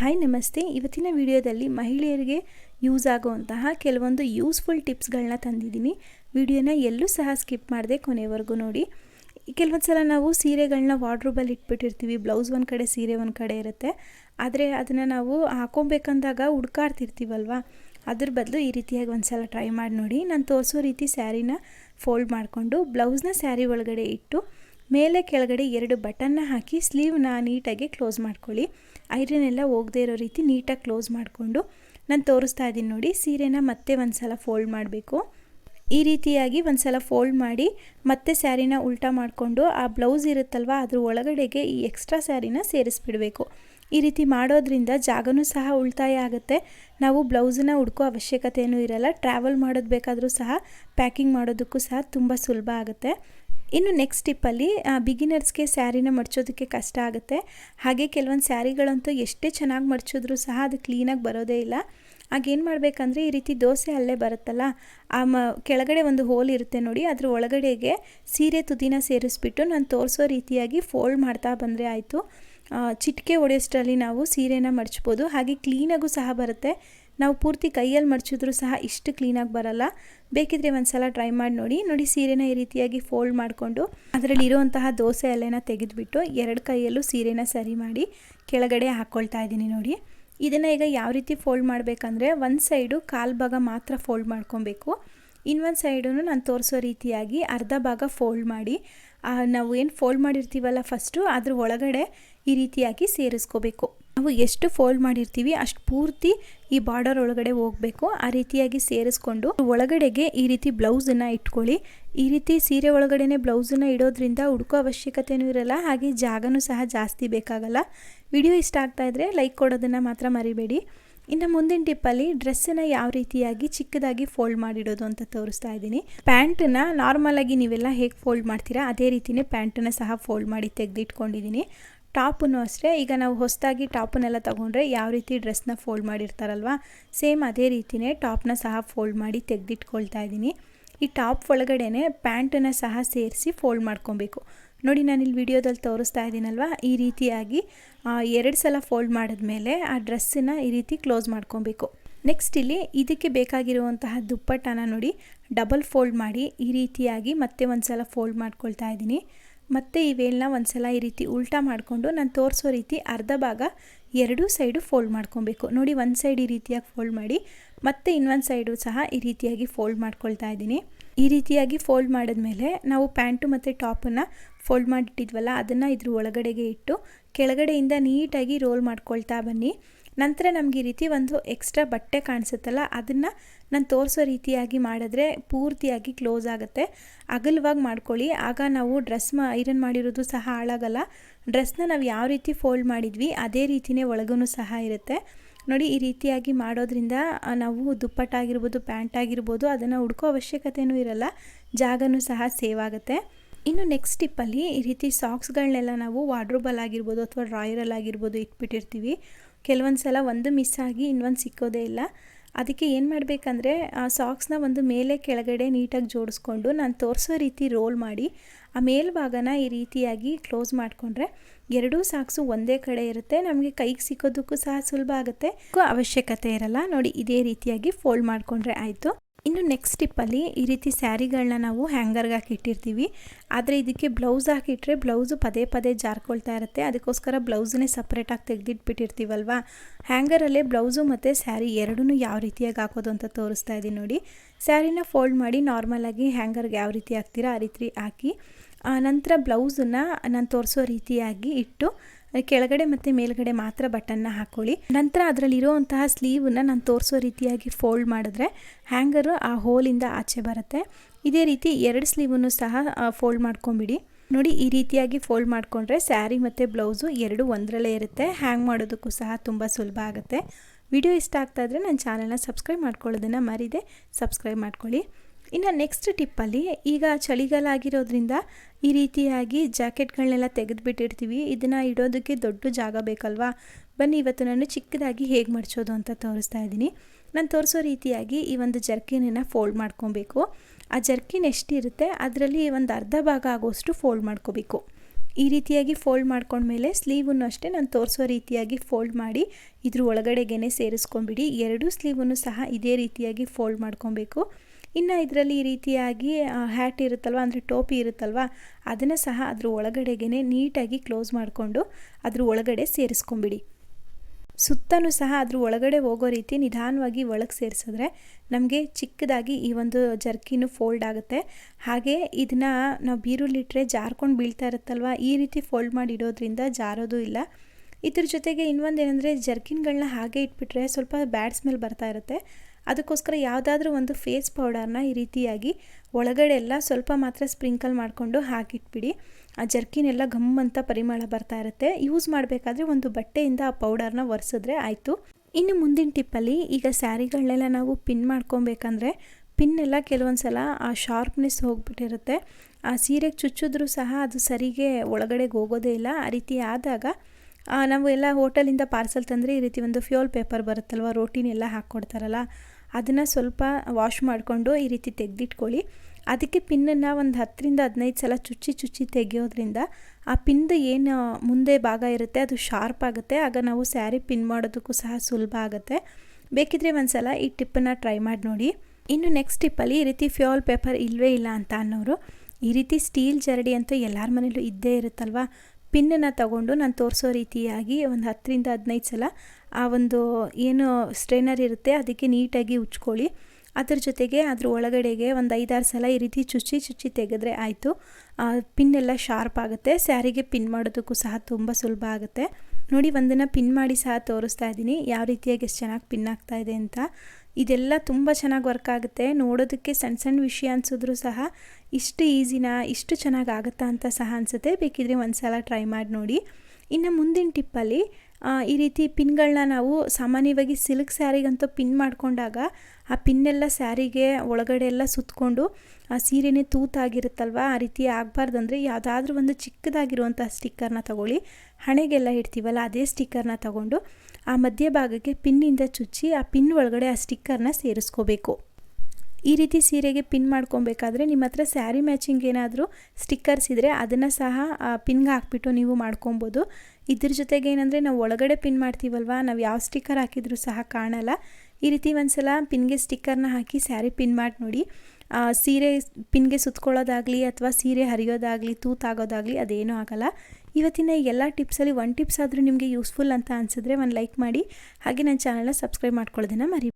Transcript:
Hi ನಮಸ್ತೆ. ಇವತ್ತಿನ ವಿಡಿಯೋದಲ್ಲಿ ಮಹಿಳೆಯರಿಗೆ ಯೂಸ್ ಆಗುವಂತಹ ಕೆಲವೊಂದು ಯೂಸ್ಫುಲ್ ಟಿಪ್ಸ್ಗಳನ್ನ ತಂದಿದ್ದೀನಿ. ವಿಡಿಯೋನ ಎಲ್ಲೂ ಸಹ ಸ್ಕಿಪ್ ಮಾಡದೆ ಕೊನೆವರೆಗೂ ನೋಡಿ. ಕೆಲವೊಂದು ಸಲ ನಾವು ಸೀರೆಗಳನ್ನ ವಾರ್ಡ್ರೋಬಲ್ಲಿ ಇಟ್ಬಿಟ್ಟಿರ್ತೀವಿ. ಬ್ಲೌಸ್ ಒಂದು ಕಡೆ, ಸೀರೆ ಒಂದು ಕಡೆ ಇರುತ್ತೆ. ಆದರೆ ಅದನ್ನು ನಾವು ಹಾಕೊಬೇಕಂದಾಗ ಹುಡ್ಕಾಡ್ತಿರ್ತೀವಲ್ವ? ಅದ್ರ ಬದಲು ಈ ರೀತಿಯಾಗಿ ಒಂದು ಸಲ ಟ್ರೈ ಮಾಡಿ ನೋಡಿ. ನಾನು ತೋರಿಸೋ ರೀತಿ ಸ್ಯಾರಿನ ಫೋಲ್ಡ್ ಮಾಡಿಕೊಂಡು ಬ್ಲೌಸ್ನ ಸ್ಯಾರಿ ಒಳಗಡೆ ಇಟ್ಟು ಮೇಲೆ ಕೆಳಗಡೆ ಎರಡು ಬಟನ್ನ ಹಾಕಿ ಸ್ಲೀವ್ನ ನೀಟಾಗಿ ಕ್ಲೋಸ್ ಮಾಡ್ಕೊಳ್ಳಿ. ಐರನ್ ಎಲ್ಲ ಹೋಗದೇ ಇರೋ ರೀತಿ ನೀಟಾಗಿ ಕ್ಲೋಸ್ ಮಾಡಿಕೊಂಡು ನಾನು ತೋರಿಸ್ತಾ ಇದ್ದೀನಿ ನೋಡಿ, ಸೀರೆನ ಮತ್ತೆ ಒಂದು ಸಲ ಫೋಲ್ಡ್ ಮಾಡಬೇಕು. ಈ ರೀತಿಯಾಗಿ ಒಂದು ಸಲ ಫೋಲ್ಡ್ ಮಾಡಿ ಮತ್ತೆ ಸ್ಯಾರಿನ ಉಲ್ಟಾ ಮಾಡಿಕೊಂಡು, ಆ ಬ್ಲೌಸ್ ಇರುತ್ತಲ್ವ, ಅದ್ರ ಒಳಗಡೆಗೆ ಈ ಎಕ್ಸ್ಟ್ರಾ ಸ್ಯಾರಿನ ಸೇರಿಸ್ಬಿಡಬೇಕು. ಈ ರೀತಿ ಮಾಡೋದ್ರಿಂದ ಜಾಗನೂ ಸಹ ಉಳಿತಾಯ ಆಗುತ್ತೆ. ನಾವು ಬ್ಲೌಸನ್ನ ಹುಡ್ಕೋ ಅವಶ್ಯಕತೆಯೂ ಇರಲ್ಲ, ಟ್ರಾವೆಲ್ ಮಾಡೋದು ಬೇಕಾದರೂ ಸಹ, ಪ್ಯಾಕಿಂಗ್ ಮಾಡೋದಕ್ಕೂ ಸಹ ತುಂಬ ಸುಲಭ ಆಗುತ್ತೆ. ಇನ್ನು ನೆಕ್ಸ್ಟ್ ಟಿಪ್ಪಲ್ಲಿ ಬಿಗಿನರ್ಸ್ಗೆ ಸ್ಯಾರಿನ ಮಡ್ಚೋದಕ್ಕೆ ಕಷ್ಟ ಆಗುತ್ತೆ. ಹಾಗೆ ಕೆಲವೊಂದು ಸ್ಯಾರಿಗಳಂತೂ ಎಷ್ಟೇ ಚೆನ್ನಾಗಿ ಮಡ್ಚಿದ್ರೂ ಸಹ ಅದು ಕ್ಲೀನಾಗಿ ಬರೋದೇ ಇಲ್ಲ. ಆಗೇನು ಮಾಡಬೇಕಂದ್ರೆ, ಈ ರೀತಿ ದೋಸೆ ಅಲ್ಲೇ ಬರುತ್ತಲ್ಲ, ಆ ಮ, ಕೆಳಗಡೆ ಒಂದು ಹೋಲ್ ಇರುತ್ತೆ ನೋಡಿ, ಅದ್ರ ಒಳಗಡೆಗೆ ಸೀರೆ ತುದಿನ ಸೇರಿಸ್ಬಿಟ್ಟು ನಾನು ತೋರಿಸೋ ರೀತಿಯಾಗಿ ಫೋಲ್ಡ್ ಮಾಡ್ತಾ ಬಂದರೆ ಆಯಿತು. ಚಿಟಿಕೆ ಹೊಡೆಯೋಷ್ಟರಲ್ಲಿ ನಾವು ಸೀರೆನ ಮಡಚ್ಬೋದು. ಹಾಗೆ ಕ್ಲೀನಾಗೂ ಸಹ ಬರುತ್ತೆ. ನಾವು ಪೂರ್ತಿ ಕೈಯಲ್ಲಿ ಮಡಚಿದ್ರು ಸಹ ಇಷ್ಟು ಕ್ಲೀನಾಗಿ ಬರಲ್ಲ. ಬೇಕಿದ್ರೆ ಒಂದು ಸಲ ಟ್ರೈ ಮಾಡಿ ನೋಡಿ. ನೋಡಿ ಸೀರೆನ ಈ ರೀತಿಯಾಗಿ ಫೋಲ್ಡ್ ಮಾಡಿಕೊಂಡು ಅದರಲ್ಲಿ ಇರುವಂತಹ ದೋಸೆ ಎಲೆನ ತೆಗೆದುಬಿಟ್ಟು ಎರಡು ಕೈಯಲ್ಲೂ ಸೀರೆನ ಸರಿ ಮಾಡಿ ಕೆಳಗಡೆ ಹಾಕ್ಕೊಳ್ತಾ ಇದ್ದೀನಿ ನೋಡಿ. ಇದನ್ನು ಈಗ ಯಾವ ರೀತಿ ಫೋಲ್ಡ್ ಮಾಡಬೇಕಂದ್ರೆ ಒಂದು ಸೈಡು ಕಾಲು ಭಾಗ ಮಾತ್ರ ಫೋಲ್ಡ್ ಮಾಡ್ಕೊಬೇಕು. ಇನ್ನೊಂದು ಸೈಡು ನಾನು ತೋರಿಸೋ ರೀತಿಯಾಗಿ ಅರ್ಧ ಭಾಗ ಫೋಲ್ಡ್ ಮಾಡಿ. ನಾವು ಏನು ಫೋಲ್ಡ್ ಮಾಡಿರ್ತೀವಲ್ಲ ಫಸ್ಟು ಅದ್ರ ಒಳಗಡೆ ಈ ರೀತಿಯಾಗಿ ಸೇರಿಸ್ಕೋಬೇಕು. ನಾವು ಎಷ್ಟು ಫೋಲ್ಡ್ ಮಾಡಿರ್ತೀವಿ, ಅಷ್ಟು ಪೂರ್ತಿ ಈ ಬಾರ್ಡರ್ ಒಳಗಡೆ ಹೋಗಬೇಕು. ಆ ರೀತಿಯಾಗಿ ಸೇರಿಸ್ಕೊಂಡು ಒಳಗಡೆಗೆ ಈ ರೀತಿ ಬ್ಲೌಸನ್ನು ಇಟ್ಕೊಳ್ಳಿ. ಈ ರೀತಿ ಸೀರೆ ಒಳಗಡೆ ಬ್ಲೌಸನ್ನು ಇಡೋದ್ರಿಂದ ಹುಡುಕೋ ಅವಶ್ಯಕತೆಯೂ ಇರಲ್ಲ, ಹಾಗೆ ಜಾಗನೂ ಸಹ ಜಾಸ್ತಿ ಬೇಕಾಗಲ್ಲ. ವಿಡಿಯೋ ಇಷ್ಟ ಆಗ್ತಾ ಇದ್ದರೆ ಲೈಕ್ ಕೊಡೋದನ್ನು ಮಾತ್ರ ಮರಿಬೇಡಿ. ಇನ್ನು ಮುಂದಿನ ಟಿಪ್ಪಲ್ಲಿ ಡ್ರೆಸ್ಸನ್ನು ಯಾವ ರೀತಿಯಾಗಿ ಚಿಕ್ಕದಾಗಿ ಫೋಲ್ಡ್ ಮಾಡಿಡೋದು ಅಂತ ತೋರಿಸ್ತಾ ಇದ್ದೀನಿ. ಪ್ಯಾಂಟನ್ನು ನಾರ್ಮಲಾಗಿ ನೀವೆಲ್ಲ ಹೇಗೆ ಫೋಲ್ಡ್ ಮಾಡ್ತೀರಾ, ಅದೇ ರೀತಿಯೇ ಪ್ಯಾಂಟನ್ನು ಸಹ ಫೋಲ್ಡ್ ಮಾಡಿ ತೆಗೆದಿಟ್ಕೊಂಡಿದ್ದೀನಿ. ಟಾಪನ್ನು ಅಷ್ಟೇ. ಈಗ ನಾವು ಹೊಸದಾಗಿ ಟಾಪನ್ನೆಲ್ಲ ತೊಗೊಂಡ್ರೆ ಯಾವ ರೀತಿ ಡ್ರೆಸ್ನ ಫೋಲ್ಡ್ ಮಾಡಿರ್ತಾರಲ್ವ? ಸೇಮ್ ಅದೇ ರೀತಿಯೇ ಟಾಪ್ನ ಸಹ ಫೋಲ್ಡ್ ಮಾಡಿ ತೆಗೆದಿಟ್ಕೊಳ್ತಾ ಇದ್ದೀನಿ. ಈ ಟಾಪ್ ಒಳಗಡೆನೆ ಪ್ಯಾಂಟನ್ನು ಸಹ ಸೇರಿಸಿ ಫೋಲ್ಡ್ ಮಾಡ್ಕೊಬೇಕು. ನೋಡಿ ನಾನು ಇಲ್ಲಿ ವಿಡಿಯೋದಲ್ಲಿ ತೋರಿಸ್ತಾ ಇದ್ದೀನಲ್ವ? ಈ ರೀತಿಯಾಗಿ ಎರಡು ಸಲ ಫೋಲ್ಡ್ ಮಾಡಿದ್ಮೇಲೆ ಆ ಡ್ರೆಸ್ಸನ್ನು ಈ ರೀತಿ ಕ್ಲೋಸ್ ಮಾಡ್ಕೊಬೇಕು. ನೆಕ್ಸ್ಟ್ ಇಲ್ಲಿ ಇದಕ್ಕೆ ಬೇಕಾಗಿರುವಂತಹ ದುಪ್ಪಟ್ಟನ ನೋಡಿ ಡಬಲ್ ಫೋಲ್ಡ್ ಮಾಡಿ ಈ ರೀತಿಯಾಗಿ ಮತ್ತೆ ಒಂದು ಸಲ ಫೋಲ್ಡ್ ಮಾಡ್ಕೊಳ್ತಾ ಇದ್ದೀನಿ. ಮತ್ತು ಈ ವೇಲ್ನ ಒಂದು ಸಲ ಈ ರೀತಿ ಉಲ್ಟಾ ಮಾಡಿಕೊಂಡು ನಾನು ತೋರಿಸೋ ರೀತಿ ಅರ್ಧ ಭಾಗ ಎರಡೂ ಸೈಡು ಫೋಲ್ಡ್ ಮಾಡ್ಕೊಬೇಕು. ನೋಡಿ ಒಂದು ಸೈಡ್ ಈ ರೀತಿಯಾಗಿ ಫೋಲ್ಡ್ ಮಾಡಿ, ಮತ್ತು ಇನ್ನೊಂದು ಸೈಡು ಸಹ ಈ ರೀತಿಯಾಗಿ ಫೋಲ್ಡ್ ಮಾಡ್ಕೊಳ್ತಾ ಇದ್ದೀನಿ. ಈ ರೀತಿಯಾಗಿ ಫೋಲ್ಡ್ ಮಾಡಿದ್ಮೇಲೆ ನಾವು ಪ್ಯಾಂಟು ಮತ್ತು ಟಾಪನ್ನು ಫೋಲ್ಡ್ ಮಾಡಿಟ್ಟಿದ್ವಲ್ಲ, ಅದನ್ನು ಇದ್ರ ಒಳಗಡೆಗೆ ಇಟ್ಟು ಕೆಳಗಡೆಯಿಂದ ನೀಟಾಗಿ ರೋಲ್ ಮಾಡ್ಕೊಳ್ತಾ ಬನ್ನಿ. ನಂತರ ನಮಗೆ ಈ ರೀತಿ ಒಂದು ಎಕ್ಸ್ಟ್ರಾ ಬಟ್ಟೆ ಕಾಣಿಸುತ್ತಲ್ಲ, ಅದನ್ನು ನಾನು ತೋರಿಸೋ ರೀತಿಯಾಗಿ ಮಾಡಿದ್ರೆ ಪೂರ್ತಿಯಾಗಿ ಕ್ಲೋಸ್ ಆಗುತ್ತೆ. ಅಗಲವಾಗಿ ಮಾಡ್ಕೊಳ್ಳಿ. ಆಗ ನಾವು ಡ್ರೆಸ್ ಮ ಐರನ್ ಮಾಡಿರೋದು ಸಹ ಹಾಳಾಗಲ್ಲ. ಡ್ರೆಸ್ನ ನಾವು ಯಾವ ರೀತಿ ಫೋಲ್ಡ್ ಮಾಡಿದ್ವಿ, ಅದೇ ರೀತಿಯೇ ಒಳಗೂ ಸಹ ಇರುತ್ತೆ. ನೋಡಿ, ಈ ರೀತಿಯಾಗಿ ಮಾಡೋದ್ರಿಂದ ನಾವು ದುಪ್ಪಟ್ಟಾಗಿರ್ಬೋದು ಪ್ಯಾಂಟ್ ಆಗಿರ್ಬೋದು ಅದನ್ನು ಹುಡ್ಕೋ ಅವಶ್ಯಕತೆಯೂ ಇರಲ್ಲ. ಜಾಗನೂ ಸಹ ಸೇವ್ ಆಗುತ್ತೆ. ಇನ್ನು ನೆಕ್ಸ್ಟ್ ಟಿಪ್ಪಲ್ಲಿ ಈ ರೀತಿ ಸಾಕ್ಸ್ಗಳನ್ನೆಲ್ಲ ನಾವು ವಾರ್ಡ್ರೋಬಲ್ ಆಗಿರ್ಬೋದು ಅಥವಾ ಡ್ರಾಯರಲ್ಲಿ ಆಗಿರ್ಬೋದು ಇಟ್ಬಿಟ್ಟಿರ್ತೀವಿ. ಕೆಲವೊಂದು ಸಲ ಒಂದು ಮಿಸ್ ಆಗಿ ಇನ್ನೊಂದು ಸಿಕ್ಕೋದೇ ಇಲ್ಲ. ಅದಕ್ಕೆ ಏನು ಮಾಡಬೇಕಂದ್ರೆ, ಆ ಸಾಕ್ಸ್ನ ಒಂದು ಮೇಲೆ ಕೆಳಗಡೆ ನೀಟಾಗಿ ಜೋಡಿಸ್ಕೊಂಡು ನಾನು ತೋರಿಸೋ ರೀತಿ ರೋಲ್ ಮಾಡಿ, ಆ ಮೇಲ್ಭಾಗನ ಈ ರೀತಿಯಾಗಿ ಕ್ಲೋಸ್ ಮಾಡಿಕೊಂಡ್ರೆ ಎರಡೂ ಸಾಕ್ಸು ಒಂದೇ ಕಡೆ ಇರುತ್ತೆ. ನಮಗೆ ಕೈಗೆ ಸಿಕ್ಕೋದಕ್ಕೂ ಸಹ ಸುಲಭ ಆಗುತ್ತೆ. ಅವಶ್ಯಕತೆ ಇರಲ್ಲ. ನೋಡಿ, ಇದೇ ರೀತಿಯಾಗಿ ಫೋಲ್ಡ್ ಮಾಡಿಕೊಂಡ್ರೆ ಆಯಿತು. ಇನ್ನು ನೆಕ್ಸ್ಟ್ ಟಿಪ್ಪಲ್ಲಿ ಈ ರೀತಿ ಸ್ಯಾರಿಗಳನ್ನ ನಾವು ಹ್ಯಾಂಗರ್ಗೆ ಹಾಕಿಟ್ಟಿರ್ತೀವಿ. ಆದರೆ ಇದಕ್ಕೆ ಬ್ಲೌಸ್ ಹಾಕಿಟ್ರೆ ಬ್ಲೌಸು ಪದೇ ಪದೇ ಜಾರ್ಕೊಳ್ತಾ ಇರುತ್ತೆ. ಅದಕ್ಕೋಸ್ಕರ ಬ್ಲೌಸನ್ನೇ ಸಪ್ರೇಟಾಗಿ ತೆಗೆದಿಟ್ಬಿಟ್ಟಿರ್ತೀವಲ್ವ? ಹ್ಯಾಂಗರಲ್ಲೇ ಬ್ಲೌಸು ಮತ್ತು ಸ್ಯಾರಿ ಎರಡೂ ಯಾವ ರೀತಿಯಾಗಿ ಹಾಕೋದು ಅಂತ ತೋರಿಸ್ತಾ ಇದ್ದೀನಿ ನೋಡಿ. ಸ್ಯಾರಿನ ಫೋಲ್ಡ್ ಮಾಡಿ ನಾರ್ಮಲಾಗಿ ಹ್ಯಾಂಗರ್ಗೆ ಯಾವ ರೀತಿ ಹಾಕ್ತೀರಾ ಆ ರೀತಿ ಹಾಕಿ ನಂತರ ಬ್ಲೌಸನ್ನು ನಾನು ತೋರಿಸೋ ರೀತಿಯಾಗಿ ಇಟ್ಟು ಕೆಳಗಡೆ ಮತ್ತು ಮೇಲ್ಗಡೆ ಮಾತ್ರ ಬಟನ್ನ ಹಾಕ್ಕೊಳ್ಳಿ ನಂತರ ಅದರಲ್ಲಿರುವಂತಹ ಸ್ಲೀವನ್ನ ನಾನು ತೋರಿಸೋ ರೀತಿಯಾಗಿ ಫೋಲ್ಡ್ ಮಾಡಿದ್ರೆ ಹ್ಯಾಂಗರು ಆ ಹೋಲಿಂದ ಆಚೆ ಬರುತ್ತೆ. ಇದೇ ರೀತಿ ಎರಡು ಸ್ಲೀವನ್ನು ಸಹ ಫೋಲ್ಡ್ ಮಾಡ್ಕೊಂಬಿಡಿ. ನೋಡಿ, ಈ ರೀತಿಯಾಗಿ ಫೋಲ್ಡ್ ಮಾಡಿಕೊಂಡ್ರೆ ಸ್ಯಾರಿ ಮತ್ತು ಬ್ಲೌಸು ಎರಡು ಒಂದರಲ್ಲೇ ಇರುತ್ತೆ. ಹ್ಯಾಂಗ್ ಮಾಡೋದಕ್ಕೂ ಸಹ ತುಂಬ ಸುಲಭ ಆಗುತ್ತೆ. ವಿಡಿಯೋ ಇಷ್ಟ ಆಗ್ತಾ ಇದ್ದರೆ ನನ್ನ ಚಾನಲ್ನ ಸಬ್ಸ್ಕ್ರೈಬ್ ಮಾಡ್ಕೊಳ್ಳೋದನ್ನು ಮರಿದೆ. ಸಬ್ಸ್ಕ್ರೈಬ್ ಮಾಡ್ಕೊಳ್ಳಿ. ಇನ್ನು ನೆಕ್ಸ್ಟ್ ಟಿಪ್ಪಲ್ಲಿ ಈಗ ಚಳಿಗಾಲ ಆಗಿರೋದ್ರಿಂದ ಈ ರೀತಿಯಾಗಿ ಜಾಕೆಟ್ಗಳನ್ನೆಲ್ಲ ತೆಗೆದುಬಿಟ್ಟಿರ್ತೀವಿ. ಇದನ್ನು ಇಡೋದಕ್ಕೆ ದೊಡ್ಡ ಜಾಗ ಬೇಕಲ್ವಾ? ಬನ್ನಿ, ಇವತ್ತು ನಾನು ಚಿಕ್ಕದಾಗಿ ಹೇಗೆ ಮಡಚೋದು ಅಂತ ತೋರಿಸ್ತಾ ಇದ್ದೀನಿ. ನಾನು ತೋರಿಸೋ ರೀತಿಯಾಗಿ ಈ ಒಂದು ಜರ್ಕಿನನ್ನು ಫೋಲ್ಡ್ ಮಾಡ್ಕೊಬೇಕು. ಆ ಜರ್ಕಿನ್ ಎಷ್ಟಿರುತ್ತೆ? ಅದರಲ್ಲಿ ಒಂದು ಅರ್ಧ ಭಾಗ ಆಗೋಷ್ಟು ಫೋಲ್ಡ್ ಮಾಡ್ಕೋಬೇಕು. ಈ ರೀತಿಯಾಗಿ ಫೋಲ್ಡ್ ಮಾಡ್ಕೊಂಡ್ಮೇಲೆ ಸ್ಲೀವನ್ನು ಅಷ್ಟೇ ನಾನು ತೋರಿಸೋ ರೀತಿಯಾಗಿ ಫೋಲ್ಡ್ ಮಾಡಿ ಇದ್ರ ಒಳಗಡೆಗೆ ಸೇರಿಸ್ಕೊಂಬಿಡಿ ಎರಡೂ ಸ್ಲೀವನ್ನು ಸಹ ಇದೇ ರೀತಿಯಾಗಿ ಫೋಲ್ಡ್ ಮಾಡ್ಕೊಬೇಕು. ಇನ್ನು ಇದರಲ್ಲಿ ಈ ರೀತಿಯಾಗಿ ಹ್ಯಾಟ್ ಇರುತ್ತಲ್ವ, ಅಂದರೆ ಟೋಪಿ ಇರುತ್ತಲ್ವ, ಅದನ್ನು ಸಹ ಅದ್ರ ಒಳಗಡೆಗೆ ನೀಟಾಗಿ ಕ್ಲೋಸ್ ಮಾಡಿಕೊಂಡು ಅದ್ರ ಒಳಗಡೆ ಸೇರಿಸ್ಕೊಂಬಿಡಿ. ಸುತ್ತನೂ ಸಹ ಅದ್ರ ಒಳಗಡೆ ಹೋಗೋ ರೀತಿ ನಿಧಾನವಾಗಿ ಒಳಗೆ ಸೇರಿಸಿದ್ರೆ ನಮಗೆ ಚಿಕ್ಕದಾಗಿ ಈ ಒಂದು ಜರ್ಕಿನು ಫೋಲ್ಡ್ ಆಗುತ್ತೆ. ಹಾಗೆ ಇದನ್ನು ನಾವು ಬೀರುಲಿಟ್ರೆ ಜಾರ್ಕೊಂಡು ಬೀಳ್ತಾ ಇರುತ್ತಲ್ವ, ಈ ರೀತಿ ಫೋಲ್ಡ್ ಮಾಡಿ ಇಡೋದ್ರಿಂದ ಜಾರೋದು ಇಲ್ಲ. ಇದ್ರ ಜೊತೆಗೆ ಇನ್ನೊಂದು ಏನಂದರೆ ಜರ್ಕಿನ್ಗಳನ್ನ ಹಾಗೆ ಇಟ್ಬಿಟ್ರೆ ಸ್ವಲ್ಪ ಬ್ಯಾಡ್ ಸ್ಮೆಲ್ ಬರ್ತಾ ಇರುತ್ತೆ. ಅದಕ್ಕೋಸ್ಕರ ಯಾವುದಾದ್ರೂ ಒಂದು ಫೇಸ್ ಪೌಡರ್ನ ಈ ರೀತಿಯಾಗಿ ಒಳಗಡೆ ಎಲ್ಲ ಸ್ವಲ್ಪ ಮಾತ್ರ ಸ್ಪ್ರಿಂಕಲ್ ಮಾಡಿಕೊಂಡು ಹಾಕಿಟ್ಬಿಡಿ. ಆ ಜರ್ಕಿನೆಲ್ಲ ಘಮ್ ಅಂತ ಪರಿಮಳ ಬರ್ತಾ ಇರುತ್ತೆ. ಯೂಸ್ ಮಾಡಬೇಕಾದ್ರೆ ಒಂದು ಬಟ್ಟೆಯಿಂದ ಆ ಪೌಡರ್ನ ಒರೆಸಿದ್ರೆ ಆಯಿತು. ಇನ್ನು ಮುಂದಿನ ಟಿಪ್ಪಲ್ಲಿ ಈಗ ಸ್ಯಾರಿಗಳನ್ನೆಲ್ಲ ನಾವು ಪಿನ್ ಮಾಡ್ಕೊಬೇಕಂದ್ರೆ ಪಿನ್ನೆಲ್ಲ ಕೆಲವೊಂದು ಸಲ ಆ ಶಾರ್ಪ್ನೆಸ್ ಹೋಗ್ಬಿಟ್ಟಿರುತ್ತೆ. ಆ ಸೀರೆಗೆ ಚುಚ್ಚಿದ್ರೂ ಸಹ ಅದು ಸರಿಗೆ ಒಳಗಡೆಗೆ ಹೋಗೋದೇ ಇಲ್ಲ. ಆ ರೀತಿ ಆದಾಗ ನಾವು ಎಲ್ಲ ಹೋಟೆಲಿಂದ ಪಾರ್ಸೆಲ್ ತಂದರೆ ಈ ರೀತಿ ಒಂದು ಫ್ಯೂಲ್ ಪೇಪರ್ ಬರುತ್ತಲ್ವ ರೋಟಿನೆಲ್ಲ ಹಾಕ್ಕೊಡ್ತಾರಲ್ಲ, ಅದನ್ನು ಸ್ವಲ್ಪ ವಾಶ್ ಮಾಡಿಕೊಂಡು ಈ ರೀತಿ ತೆಗೆದಿಟ್ಕೊಳ್ಳಿ. ಅದಕ್ಕೆ ಪಿನ್ನನ್ನು ಒಂದು ಹತ್ತರಿಂದ ಹದಿನೈದು ಸಲ ಚುಚ್ಚಿ ಚುಚ್ಚಿ ತೆಗೆಯೋದ್ರಿಂದ ಆ ಪಿನ್ದು ಏನು ಮುಂದೆ ಭಾಗ ಇರುತ್ತೆ ಅದು ಶಾರ್ಪ್ ಆಗುತ್ತೆ, ಆಗ ನಾವು ಸ್ಯಾರಿ ಪಿನ್ ಮಾಡೋದಕ್ಕೂ ಸಹ ಸುಲಭ ಆಗುತ್ತೆ. ಬೇಕಿದ್ರೆ ಒಂದು ಸಲ ಈ ಟಿಪ್ಪನ್ನು ಟ್ರೈ ಮಾಡಿ ನೋಡಿ. ಇನ್ನು ನೆಕ್ಸ್ಟ್ ಟಿಪ್ಪಲ್ಲಿ ಈ ರೀತಿ ಫ್ಯೂಲ್ ಪೇಪರ್ ಇಲ್ಲವೇ ಇಲ್ಲ ಅಂತ ಅನ್ನೋರು ಈ ರೀತಿ ಸ್ಟೀಲ್ ಜರಡಿ ಅಂತೂ ಎಲ್ಲರ ಮನೇಲೂ ಇದ್ದೇ ಇರುತ್ತಲ್ವ ಪಿನ್ನನ್ನು ತಗೊಂಡು ನಾನು ತೋರಿಸೋ ರೀತಿಯಾಗಿ ಒಂದು ಹತ್ತರಿಂದ ಹದಿನೈದು ಸಲ ಆ ಒಂದು ಏನು ಸ್ಟ್ರೈನರ್ ಇರುತ್ತೆ ಅದಕ್ಕೆ ನೀಟಾಗಿ ಉಚ್ಕೊಳ್ಳಿ. ಅದ್ರ ಜೊತೆಗೆ ಅದ್ರ ಒಳಗಡೆಗೆ ಒಂದು ಐದಾರು ಸಲ ಈ ರೀತಿ ಚುಚ್ಚಿ ಚುಚ್ಚಿ ತೆಗೆದ್ರೆ ಆಯಿತು. ಪಿನ್ನೆಲ್ಲ ಶಾರ್ಪ್ ಆಗುತ್ತೆ. ಸ್ಯಾರಿಗೆ ಪಿನ್ ಮಾಡೋದಕ್ಕೂ ಸಹ ತುಂಬ ಸುಲಭ ಆಗುತ್ತೆ. ನೋಡಿ ಒಂದನ್ನು ಪಿನ್ ಮಾಡಿ ಸಹ ತೋರಿಸ್ತಾ ಇದ್ದೀನಿ. ಯಾವ ರೀತಿಯಾಗಿ ಎಷ್ಟು ಚೆನ್ನಾಗಿ ಪಿನ್ ಆಗ್ತಾ ಇದೆ ಅಂತ. ಇದೆಲ್ಲ ತುಂಬ ಚೆನ್ನಾಗಿ ವರ್ಕ್ ಆಗುತ್ತೆ. ನೋಡೋದಕ್ಕೆ ಸಣ್ಣ ಸಣ್ಣ ವಿಷಯ ಅನಿಸಿದ್ರು ಸಹ ಇಷ್ಟು ಈಸಿನಾ ಇಷ್ಟು ಚೆನ್ನಾಗಿ ಆಗುತ್ತಾ ಅಂತ ಸಹ ಅನಿಸುತ್ತೆ. ಬೇಕಿದ್ರೆ ಒಂದು ಸಲ ಟ್ರೈ ಮಾಡಿ ನೋಡಿ. ಇನ್ನು ಮುಂದಿನ ಟಿಪ್ಪಲ್ಲಿ ಈ ರೀತಿ ಪಿನ್ಗಳನ್ನ ನಾವು ಸಾಮಾನ್ಯವಾಗಿ ಸಿಲ್ಕ್ ಸ್ಯಾರಿಗಂತೂ ಪಿನ್ ಮಾಡಿಕೊಂಡಾಗ ಆ ಪಿನ್ನೆಲ್ಲ ಸ್ಯಾರಿಗೆ ಒಳಗಡೆ ಎಲ್ಲ ಸುತ್ತಕೊಂಡು ಆ ಸೀರೆನೇ ತೂತಾಗಿರುತ್ತಲ್ವ? ಆ ರೀತಿ ಆಗಬಾರ್ದಂದ್ರೆ ಯಾವುದಾದ್ರೂ ಒಂದು ಚಿಕ್ಕದಾಗಿರುವಂಥ ಸ್ಟಿಕ್ಕರ್ನ ತಗೊಳ್ಳಿ. ಹಣೆಗೆಲ್ಲ ಇಡ್ತೀವಲ್ಲ, ಅದೇ ಸ್ಟಿಕ್ಕರ್ನ ತಗೊಂಡು ಆ ಮಧ್ಯಭಾಗಕ್ಕೆ ಪಿನ್ನಿಂದ ಚುಚ್ಚಿ ಆ ಪಿನ್ ಒಳಗಡೆ ಆ ಸ್ಟಿಕ್ಕರ್ನ ಸೇರಿಸ್ಕೋಬೇಕು. ಈ ರೀತಿ ಸೀರೆಗೆ ಪಿನ್ ಮಾಡ್ಕೊಬೇಕಾದ್ರೆ ನಿಮ್ಮ ಹತ್ರ ಸ್ಯಾರಿ ಮ್ಯಾಚಿಂಗ್ ಏನಾದರೂ ಸ್ಟಿಕ್ಕರ್ಸ್ ಇದ್ದರೆ ಅದನ್ನು ಸಹ ಪಿನ್ಗೆ ಹಾಕ್ಬಿಟ್ಟು ನೀವು ಮಾಡ್ಕೊಬೋದು. ಇದ್ರ ಜೊತೆಗೆ ಏನಂದರೆ ನಾವು ಒಳಗಡೆ ಪಿನ್ ಮಾಡ್ತೀವಲ್ವ, ನಾವು ಯಾವ ಸ್ಟಿಕ್ಕರ್ ಹಾಕಿದರೂ ಸಹ ಕಾಣಲ್ಲ. ಈ ರೀತಿ ಒಂದು ಸಲ ಪಿನ್ಗೆ ಸ್ಟಿಕ್ಕರ್ನ ಹಾಕಿ ಸ್ಯಾರಿ ಪಿನ್ ಮಾಡಿ ನೋಡಿ. ಸೀರೆ ಪಿನ್ಗೆ ಸುತ್ಕೊಳ್ಳೋದಾಗಲಿ ಅಥವಾ ಸೀರೆ ಹರಿಯೋದಾಗಲಿ, ತೂತಾಗೋದಾಗಲಿ ಅದೇನೂ ಆಗಲ್ಲ. ಇವತ್ತಿನ ಎಲ್ಲ ಟಿಪ್ಸಲ್ಲಿ ಒನ್ ಟಿಪ್ಸ್ ಆದರೂ ನಿಮಗೆ ಯೂಸ್ಫುಲ್ ಅಂತ ಅನಿಸಿದ್ರೆ ಒಂದು ಲೈಕ್ ಮಾಡಿ. ಹಾಗೆ ನನ್ನ ಚಾನಲ್ನ ಸಬ್ಸ್ಕ್ರೈಬ್ ಮಾಡ್ಕೊಳ್ಳೋದನ್ನು ಮರಿ